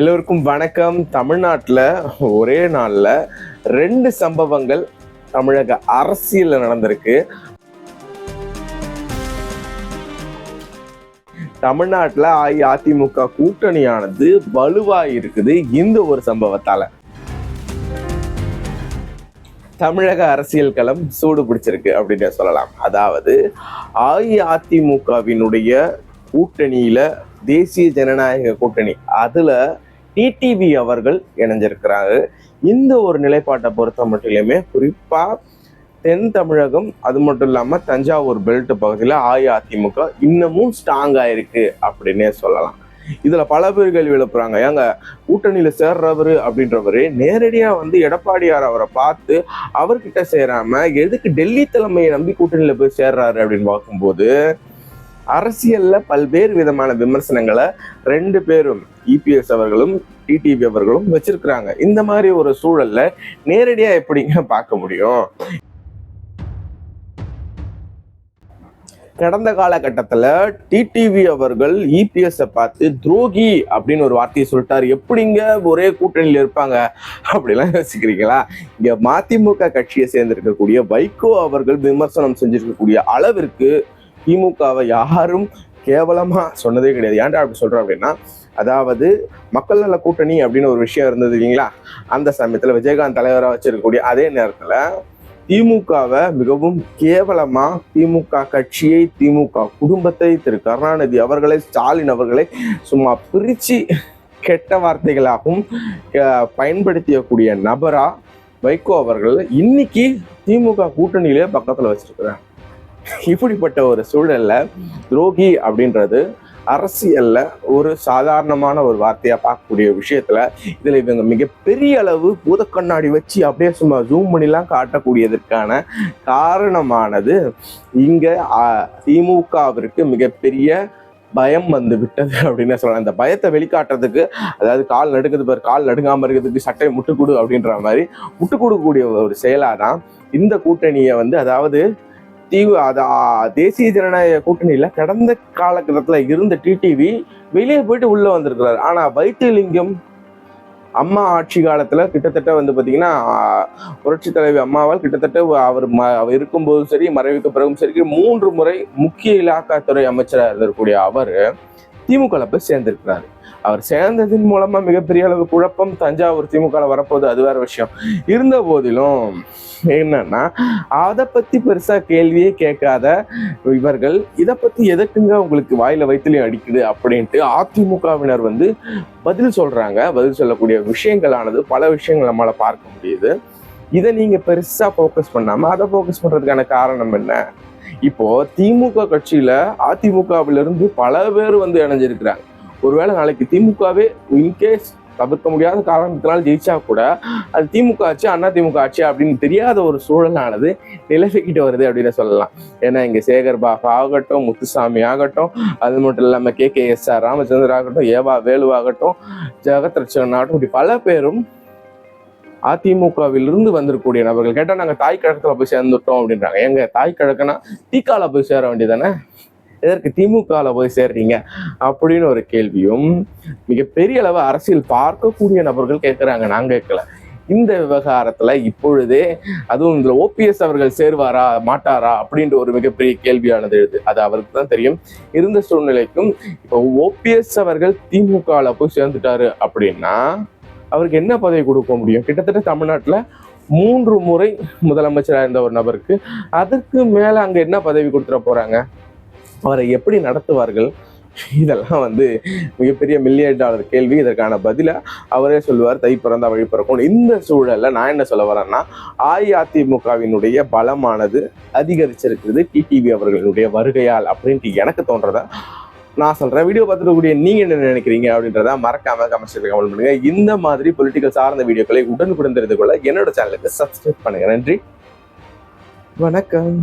எல்லோருக்கும் வணக்கம். தமிழ்நாட்டில் ஒரே நாளில் ரெண்டு சம்பவங்கள் தமிழக அரசியலில் நடந்திருக்கு. தமிழ்நாட்டில் அஇஅதிமுக கூட்டணியானது வலுவாக இருக்குது இந்த ஒரு சம்பவத்தால். தமிழக அரசியல் களம் சூடு பிடிச்சிருக்கு அப்படின்னு சொல்லலாம். அதாவது அஇஅதிமுகவினுடைய கூட்டணியில தேசிய ஜனநாயக கூட்டணி. அதுல டிடிவி அவர்கள் இணைஞ்சிருக்கிறாங்க இந்த ஒரு நிலைப்பாட்டை பொறுத்த மட்டுமே குறிப்பா தென் தமிழகம் அது மட்டும் இல்லாம தஞ்சாவூர் பெல்ட் பகுதியில் அஇஅதிமுக இன்னமும் ஸ்ட்ராங் இருக்கு அப்படின்னே சொல்லலாம். இதுல பல பேர் கேள்வி எழுப்புறாங்க. ஏங்க கூட்டணியில சேர்றவரு அப்படின்றவரு நேரடியா வந்து எடப்பாடியார் அவரை பார்த்து அவர்கிட்ட சேராம எதுக்கு டெல்லி தலைமையை நம்பி கூட்டணியில போய் சேர்றாரு அப்படின்னு பார்க்கும்போது அரசியல்ல பல்வேறு விதமான விமர்சனங்களை ரெண்டு பேரும் இபிஎஸ் அவர்களும் டிடிவி அவர்களும் வச்சிருக்கிறாங்க. இந்த மாதிரி ஒரு சூழல்ல நேரடியா எப்படிங்க பார்க்க முடியும்? கடந்த காலகட்டத்துல டிடிவி அவர்கள் இபிஎஸ்ஸை பார்த்து துரோகி அப்படின்னு ஒரு வார்த்தையை சொல்லிட்டாரு. எப்படிங்க ஒரே கூட்டணியில் இருப்பாங்க? அப்படிலாம் யோசிக்கிறீங்களா? இங்க மதிமுக கட்சியை சேர்ந்திருக்கக்கூடிய வைகோ அவர்கள் விமர்சனம் செஞ்சிருக்கக்கூடிய அளவிற்கு திமுகவை யாரும் கேவலமா சொன்னதே கிடையாது. ஏன்டா அப்படி சொல்றோம் அப்படின்னா அதாவது மக்கள் நல கூட்டணி அப்படின்னு ஒரு விஷயம் இருந்தது இல்லைங்களா? அந்த சமயத்துல விஜயகாந்த் தலைவராக வச்சிருக்கக்கூடிய அதே நேரத்துல திமுகவை மிகவும் கேவலமா திமுக கட்சியை திமுக குடும்பத்தை திரு. கருணாநிதி அவர்களை ஸ்டாலின் அவர்களை சும்மா பிரிச்சு கெட்ட வார்த்தைகளாகவும் பயன்படுத்தியக்கூடிய நபரா வைகோ அவர்கள் இன்னைக்கு திமுக கூட்டணியிலே பக்கத்துல வச்சிருக்கிறாங்க இப்படிப்பட்ட ஒரு சூழல்ல துரோகி அப்படின்றது அரசியல்ல ஒரு சாதாரணமான ஒரு வார்த்தையா பார்க்கக்கூடிய விஷயத்துல இதுல இவங்க மிகப்பெரிய அளவு பூத கண்ணாடி வச்சு அப்படியே சும்மா ஜூம் பண்ணிலாம் காட்டக்கூடியதற்கான காரணமானது இங்க திமுகவிற்கு மிகப்பெரிய பயம் வந்து விட்டது அப்படின்னு சொல்லலாம். இந்த பயத்தை வெளிக்காட்டுறதுக்கு அதாவது கால் நடுக்குது பாரு கால் நடுங்காம இருக்கிறதுக்கு சட்டை முட்டுக்குடு அப்படின்ற மாதிரி முட்டு கொடுக்கக்கூடிய ஒரு செயலாக தான் இந்த கூட்டணியை வந்து அதாவது தீவு அத- தேசிய ஜனநாயக கூட்டணியில கடந்த காலகட்டத்துல இருந்த டிடிவி வெளியே போயிட்டு உள்ள வந்திருக்கிறார். ஆனா வைத்தியலிங்கம் அம்மா ஆட்சி காலத்துல கிட்டத்தட்ட வந்து பாத்தீங்கன்னா புரட்சி தலைவி அம்மாவால் கிட்டத்தட்ட அவர் ம- அவர் இருக்கும்போதும் சரி மறைவுக்கு பிறகும் சரி மூன்று முறை முக்கிய இலாக்காத்துறை அமைச்சராக இருந்திருக்கக்கூடிய அவர் திமுகல போய் சேர்ந்திருக்கிறாரு. அவர் சேர்ந்ததின் மூலமா மிகப்பெரிய அளவு குழப்பம் தஞ்சாவூர் திமுக வரப்போகுது அது வேற விஷயம். இருந்த போதிலும் என்னன்னா அதை பத்தி பெருசா கேள்வியே கேட்காத இவர்கள் இதை பத்தி எதற்குங்க உங்களுக்கு வாயில வயிற்றுலையும் அடிக்குது அப்படின்ட்டு அதிமுகவினர் வந்து பதில் சொல்றாங்க. பதில் சொல்லக்கூடிய விஷயங்களானது பல விஷயங்கள் நம்மளால பார்க்க முடியுது. இதை நீங்க பெருசா ஃபோக்கஸ் பண்ணாம அதை ஃபோக்கஸ் பண்றதுக்கான காரணம் என்ன? இப்போ திமுக கட்சியில அதிமுகவிலிருந்து பல பேர் வந்து இணைஞ்சிருக்கிறாங்க. ஒருவேளை நாளைக்கு திமுகவே இன்கேஸ் தவிர்க்க முடியாத காரணத்தினால் ஜெயிச்சா கூட அது திமுக ஆட்சி அண்ணா திமுக ஆட்சி அப்படின்னு தெரியாத ஒரு சூழலானது நிலவிக்கிட்டு வருது அப்படின்னு சொல்லலாம். ஏன்னா இங்க சேகர் பாபா ஆகட்டும் முத்துசாமி ஆகட்டும் அது மட்டும் இல்லாம K K S R Ramachandran ஆகட்டும் ஏவா வேலு ஆகட்டும் ஜெகத் ரட்சகன் ஆகட்டும் இப்படி பல பேரும் அதிமுகவிலிருந்து வந்திருக்கக்கூடிய நபர்கள். கேட்டா நாங்க தாய் கழகத்தில் போய் சேர்ந்துட்டோம் அப்படின்றாங்க. எங்க தாய் கழகனா தீக்கால போய் சேர வேண்டியதானே? எதற்கு திமுகவில் போய் சேர்றீங்க? அப்படின்னு ஒரு கேள்வியும் மிகப்பெரிய அளவு அரசியல் பார்க்கக்கூடிய நபர்கள் கேட்குறாங்க நான் கேட்கல இந்த விவகாரத்துல இப்பொழுதே அதுவும் இந்த ஓபிஎஸ் அவர்கள் சேருவாரா மாட்டாரா அப்படின்ற ஒரு மிகப்பெரிய கேள்வியானது எழுது. அது அவருக்கு தான் தெரியும். இருந்த சூழ்நிலைக்கும் இப்போ ஓபிஎஸ் அவர்கள் திமுகவில் போய் சேர்ந்துட்டாரு அப்படின்னா அவருக்கு என்ன பதவி கொடுக்க முடியும்? கிட்டத்தட்ட தமிழ்நாட்டுல மூன்று முறை முதலமைச்சராக இருந்த ஒரு நபருக்கு அதற்கு மேல அங்க என்ன பதவி கொடுத்துட போறாங்க? அவரை எப்படி நடத்துவார்கள்? இதெல்லாம் வந்து மிகப்பெரிய மில்லியன் டாலர் கேள்வி. இதற்கான பதில அவரே சொல்லுவார். தை பிறந்தா வழி பிறக்கும். இந்த சூழல்ல நான் என்ன சொல்ல வரேன்னா அஇஅதிமுகவினுடைய பலமானது அதிகரிச்சிருக்கிறது. டிடிவி அவர்களுடைய வருகையால். அப்படின்ட்டு எனக்கு தோன்றதை நான் சொல்றேன். வீடியோ பார்த்துருக்கக்கூடிய நீங்கள் நீங்க என்ன நினைக்கிறீங்க அப்படின்றத மறக்காம கமெண்ட்ஸ் கமெண்ட் பண்ணுங்க. இந்த மாதிரி பொலிட்டிக்கல் சார்ந்த வீடியோக்களை உடனுக்குடன் தெரிந்து கொள்ள என்னோட சேனலுக்கு சப்ஸ்கிரைப் பண்ணுங்க. நன்றி. வணக்கம்.